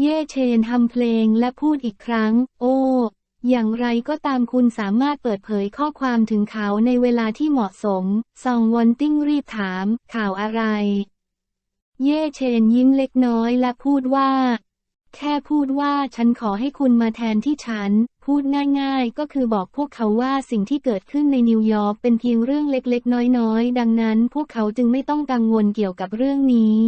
เย่เชนทำเพลงและพูดอีกครั้ง โอ้ อย่างไรก็ตามคุณสามารถเปิดเผยข้อความถึงเขาในเวลาที่เหมาะสม ซองวอนติ้งรีบถาม ข่าวอะไร เย่เชนยิ้มเล็กน้อยและพูดว่า แค่พูดว่าฉันขอให้คุณมาแทนที่ฉัน พูดง่ายๆ ก็คือบอกพวกเขาว่าสิ่งที่เกิดขึ้นในนิวยอร์กเป็นเพียงเรื่องเล็กๆ น้อยๆ ดังนั้นพวกเขาจึงไม่ต้องกังวลเกี่ยวกับเรื่องนี้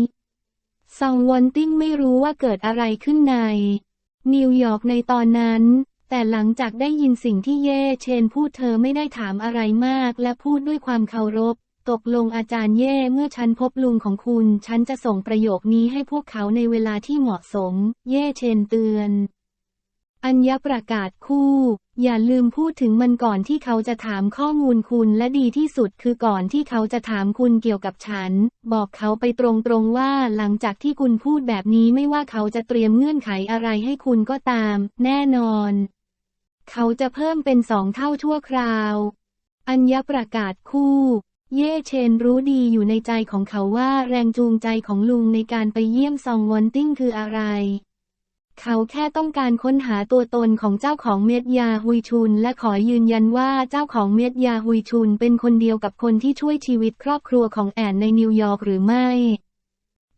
ซองวอนติ้งไม่รู้ว่าเกิดอะไรขึ้นใน นิวยอร์กในตอนนั้น แต่หลังจากได้ยินสิ่งที่เย่เชนพูดเธอไม่ได้ถามอะไรมากและพูดด้วยความเคารพ ตกลงอาจารย์เย่เมื่อฉันพบลุงของคุณ ฉันจะส่งประโยคนี้ให้พวกเขาในเวลาที่เหมาะสม เย่เชนเตือน อัญญประกาศคู่ อย่าลืมพูดถึงมันก่อนที่เขาจะถามข้อมูลคุณและดีที่สุดคือก่อนที่เขาจะถามคุณเกี่ยวกับฉัน บอกเขาไปตรงๆว่าหลังจากที่คุณพูดแบบนี้ไม่ว่าเขาจะเตรียมเงื่อนไขอะไรให้คุณก็ตาม แน่นอน เขาจะเพิ่มเป็นสองเท่าชั่วคราว อัญญประกาศคู่ เย่เชนรู้ดีอยู่ในใจของเขาว่าแรงจูงใจของลุงในการไปเยี่ยมซองวอนติ้งคืออะไร เขาแค่ต้องการค้นหาตัวตนของเจ้าของเม็ดยาฮุยชุน และขอยืนยันว่าเจ้าของเม็ดยาฮุยชุนเป็นคนเดียวกับคนที่ช่วยชีวิตครอบครัวของแอนในนิวยอร์กหรือไม่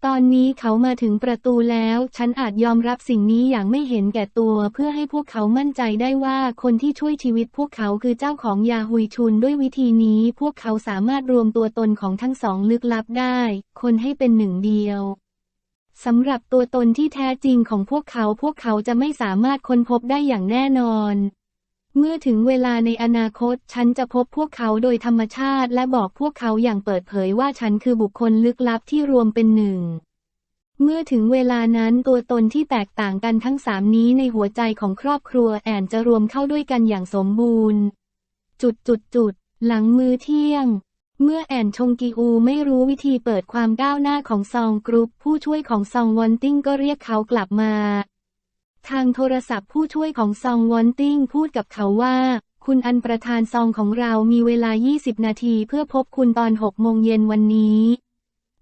ตอนนี้เขามาถึงประตูแล้ว ฉันอาจยอมรับสิ่งนี้อย่างไม่เห็นแก่ตัว เพื่อให้พวกเขามั่นใจได้ว่าคนที่ช่วยชีวิตพวกเขาคือเจ้าของยาฮุยชุน ด้วยวิธีนี้พวกเขาสามารถรวมตัวตนของทั้งสองลึกลับได้ คนให้เป็นหนึ่งเดียว สำหรับตัวตนที่แท้จริงของพวกเขาพวกเขาจะไม่สามารถค้นพบได้อย่างแน่นอน เมื่อถึงเวลาในอนาคตฉันจะพบพวกเขาโดยธรรมชาติและบอกพวกเขาอย่างเปิดเผยว่าฉันคือบุคคลลึกลับที่รวมเป็นหนึ่ง เมื่อถึงเวลานั้นตัวตนที่แตกต่างกันทั้งสามนี้ในหัวใจของครอบครัวแอนจะรวมเข้าด้วยกันอย่างสมบูรณ์ จุดจุดจุดหลังมือเที่ยง เมื่อแอนชงกีอูไม่รู้วิธีเปิดความก้าวหน้าของซองกรุ๊ปผู้ช่วยของซองวอนติ้งก็เรียกเขากลับมา ทางโทรศัพท์ผู้ช่วยของซองวอนติ้งพูดกับเขาว่า คุณอันประธานซองของเรามีเวลา 20 นาทีเพื่อพบคุณตอน 6 โมงเย็นวันนี้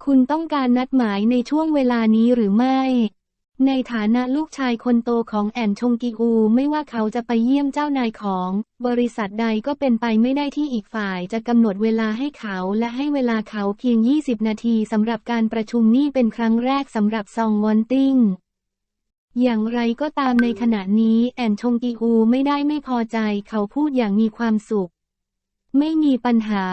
คุณต้องการนัดหมายในช่วงเวลานี้หรือไม่ ในฐานะลูกชายคนโตของแอนชงกีอู ไม่ว่าเขาจะไปเยี่ยมเจ้านายของ บริษัทใดก็เป็นไปไม่ได้ที่อีกฝ่ายจะกำหนดเวลาให้เขาและให้เวลาเขาเพียง 20 นาทีสำหรับการประชุมนี่เป็นครั้งแรกสำหรับซองวอนติงอย่างไรก็ตามในขณะนี้แอนชงกีอูไม่ได้ไม่พอใจเขาพูดอย่างมีความสุข ไม่มีปัญหา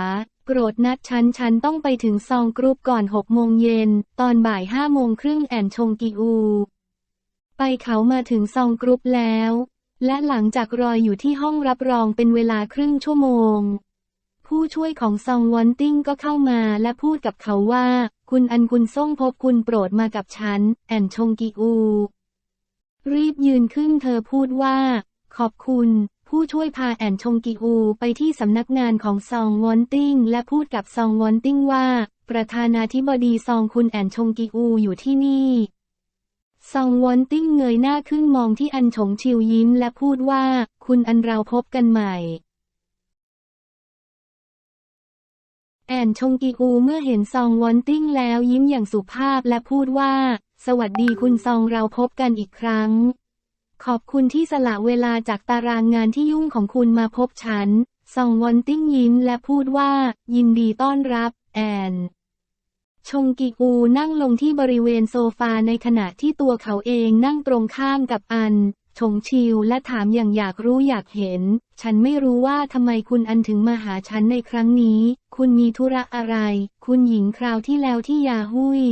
โกรธนัดฉันฉันต้องไปถึงซองกรุ๊ปก่อนหกโมงเย็น ตอนบ่ายห้าโมงครึ่งแอนชงกีอู ไปเขามาถึงซองกรุ๊ปแล้ว และหลังจากรออยู่ที่ห้องรับรองเป็นเวลาครึ่งชั่วโมง ผู้ช่วยของซองวอนติ้งก็เข้ามาและพูดกับเขาว่า คุณอันคุณส่งพบคุณโปรดมากับฉัน แอนชงกีอู รีบยืนขึ้นเธอพูดว่า ขอบคุณ ผู้ช่วยพาแอนชงกีอูไปที่สำนักงานของซองวอนติ้งและพูดกับซองวอนติ้งว่า ประธานาธิบดีซองคุณแอนชงกีอูอยู่ที่นี่ ซองวอนติ้งเงยหน้าขึ้นมองที่อันชงชิวยิ้มและพูดว่า คุณอันเราพบกันใหม่แอนชงกีอูเมื่อเห็นซองวอนติ้งแล้วยิ้มอย่างสุภาพและพูดว่า สวัสดีคุณซองเราพบกันอีกครั้ง ขอบคุณที่สละเวลาจากตารางงานที่ยุ่งของคุณมาพบฉัน ซองวอนติ้งยิ้มและพูดว่า ยินดีต้อนรับ แอน ชงกีอูนั่งลงที่บริเวณโซฟาในขณะที่ตัวเขาเองนั่งตรงข้ามกับอัน ชงชิวและถามอย่างอยากรู้อยากเห็น ฉันไม่รู้ว่าทำไมคุณอันถึงมาหาฉันในครั้งนี้ คุณมีธุระอะไร คุณหญิงคราวที่แล้วที่ยาหุย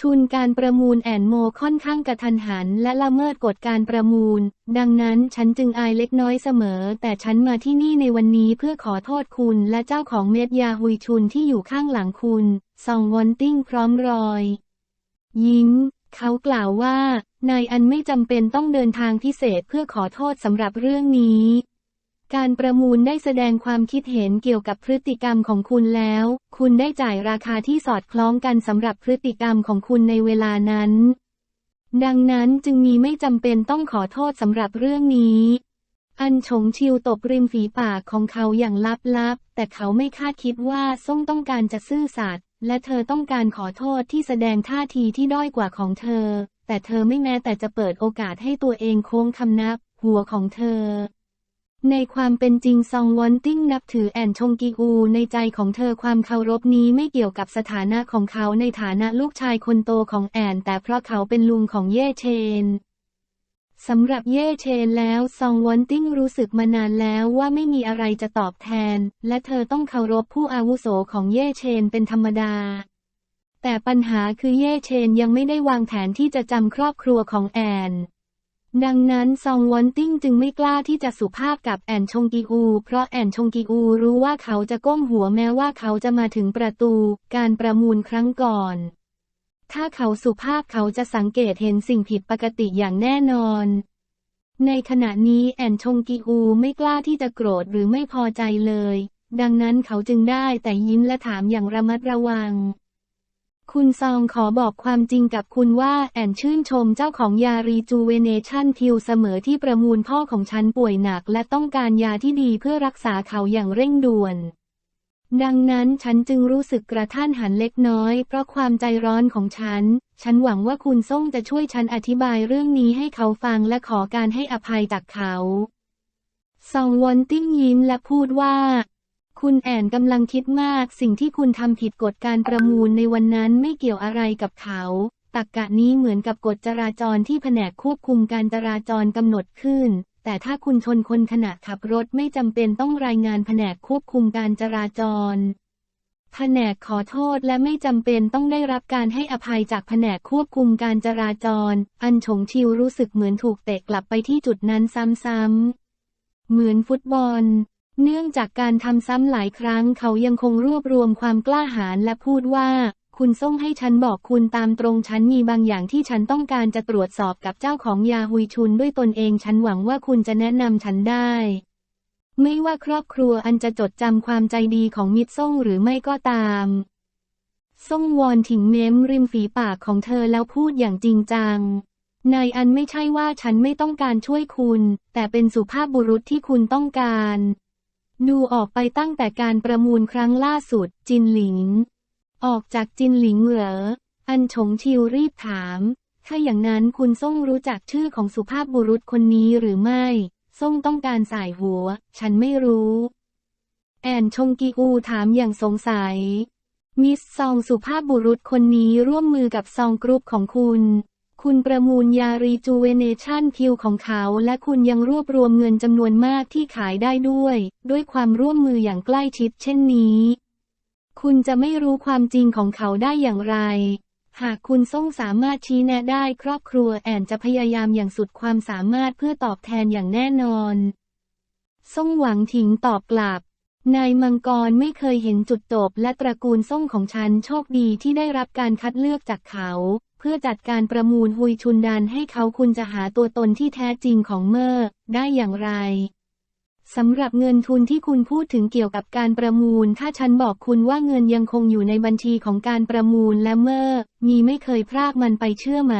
ชุนการประมูลแอนโมค่อนข้างกระทันหัน และละเมิดกฎการประมูล ดังนั้นฉันจึงอายเล็กน้อยเสมอ แต่ฉันมาที่นี่ในวันนี้เพื่อขอโทษคุณและเจ้าของเม็ดยาฮุยชุนที่อยู่ข้างหลังคุณซองวอนติ้งพร้อมรอย ยิ้ม เขากล่าวว่า นายอันไม่จำเป็นต้องเดินทางพิเศษเพื่อขอโทษสำหรับเรื่องนี้ การประมูลได้แสดงความคิดเห็นเกี่ยวกับพฤติกรรมของคุณแล้ว คุณได้จ่ายราคาที่สอดคล้องกันสำหรับพฤติกรรมของคุณในเวลานั้น ดังนั้นจึงมีไม่จำเป็นต้องขอโทษสำหรับเรื่องนี้ อันชงชิวตบริมฝีปากของเขาอย่างลับๆ แต่เขาไม่คาดคิดว่าซ่งต้องการจะซื่อสัตย์และเธอต้องการขอโทษที่แสดงท่าทีที่ด้อยกว่าของเธอ แต่เธอไม่แม้แต่จะเปิดโอกาสให้ตัวเองโค้งคำนับ หัวของเธอ ในความเป็นจริงซองวอนติ้งนับถือแอนชงกีอูในใจของเธอความเคารพนี้ไม่เกี่ยวกับสถานะของเขาในฐานะลูกชายคนโตของแอน แต่เพราะเขาเป็นลุงของเย่เชนสำหรับเย่เชนแล้วซองวอนติ้งรู้สึกมานานแล้วว่าไม่มีอะไรจะตอบแทน และเธอต้องเคารพผู้อาวุโสของเย่เชนเป็นธรรมดา แต่ปัญหาคือเย่เชนยังไม่ได้วางแผนที่จะจำครอบครัวของแอน ดังนั้นซองวอนติ้งจึงไม่กล้าที่จะสุภาพกับแอนชงกีอู เพราะแอนชงกีอูรู้ว่าเขาจะก้มหัวแม้ว่าเขาจะมาถึงประตู การประมูลครั้งก่อน ถ้าเขาสุภาพเขาจะสังเกตเห็นสิ่งผิดปกติอย่างแน่นอน ในขณะนี้แอนชงกีอูไม่กล้าที่จะโกรธหรือไม่พอใจเลย ดังนั้นเขาจึงได้แต่ยิ้มและถามอย่างระมัดระวัง คุณซองขอบอกความจริงกับคุณว่าแอนชื่นชมเจ้าของยารีจูเวเนชั่นพิวเสมอที่ประมูลพ่อของฉันป่วยหนัก และต้องการยาที่ดีเพื่อรักษาเขาอย่างเร่งด่วน ดังนั้นฉันจึงรู้สึกกระท่านหันเล็กน้อย เพราะความใจร้อนของฉัน ฉันหวังว่าคุณส่งจะช่วยฉันอธิบายเรื่องนี้ให้เขาฟังและขอการให้อภัยจากเขาซองวอนติ้งยิ้มและพูดว่า คุณแอนกำลังคิดมาก สิ่งที่คุณทำผิดกฎการประมูลในวันนั้นไม่เกี่ยวอะไรกับเขาตักกะนี้เหมือนกับกฎจราจรที่แผนกควบคุมการจราจรกำหนดขึ้น แต่ถ้าคุณชนคนขณะขับรถไม่จำเป็นต้องรายงานแผนกควบคุมการจราจร แผนกขอโทษและไม่จำเป็นต้องได้รับการให้อภัยจากแผนกควบคุมการจราจร อันฉงชิวรู้สึกเหมือนถูกเตะกลับไปที่จุดนั้นซ้ำๆเหมือนฟุตบอล เนื่องจากการทำซ้ำหลายครั้งเขายังคงรวบรวมความกล้าหาญและพูดว่า คุณส่งให้ฉันบอกคุณตามตรงฉันมีบางอย่างที่ฉันต้องการจะตรวจสอบกับเจ้าของยาฮุยชุนด้วยตนเองฉันหวังว่าคุณจะแนะนำฉันได้ ไม่ว่าครอบครัวอันจะจดจำความใจดีของมิตรส่งหรือไม่ก็ตามส่งวอนถิงเม้มริมฝีปากของเธอแล้วพูดอย่างจริงจังนายอันไม่ใช่ว่าฉันไม่ต้องการช่วยคุณ แต่เป็นสุภาพบุรุษที่คุณต้องการ ดูออกไปตั้งแต่การประมูลครั้งล่าสุด จินหลิง ออกจากจินหลิงเหรอ อันฉงชิวรีบถาม ถ้าอย่างนั้นคุณส่งรู้จักชื่อของสุภาพบุรุษคนนี้หรือไม่ส่งต้องการสายหัว ฉันไม่รู้ แอนชงกีอูถามอย่างสงสัย มิสซองสุภาพบุรุษคนนี้ร่วมมือกับซองกรุ๊ปของคุณ คุณประมูลยารีจูเวเนชั่นคิวของเขา และคุณยังรวบรวมเงินจำนวนมากที่ขายได้ด้วย ด้วยความร่วมมืออย่างใกล้ชิดเช่นนี้ คุณจะไม่รู้ความจริงของเขาได้อย่างไร หากคุณส่งสามารถชี้แนะได้ครอบครัวแอนจะพยายามอย่างสุดความสามารถเพื่อตอบแทนอย่างแน่นอนส่งหวังถิงตอบกลับนายมังกรไม่เคยเห็นจุดจบและตระกูลส่งของฉันโชคดีที่ได้รับการคัดเลือกจากเขาเพื่อจัดการประมูลฮุยชุนดันให้เขาคุณจะหาตัวตนที่แท้จริงของเมอร์ได้อย่างไรสำหรับเงินทุนที่คุณพูดถึงเกี่ยวกับการประมูล ถ้าฉันบอกคุณว่าเงินยังคงอยู่ในบัญชีของการประมูลและเมอร์มีไม่เคยพรากมันไปเชื่อไหม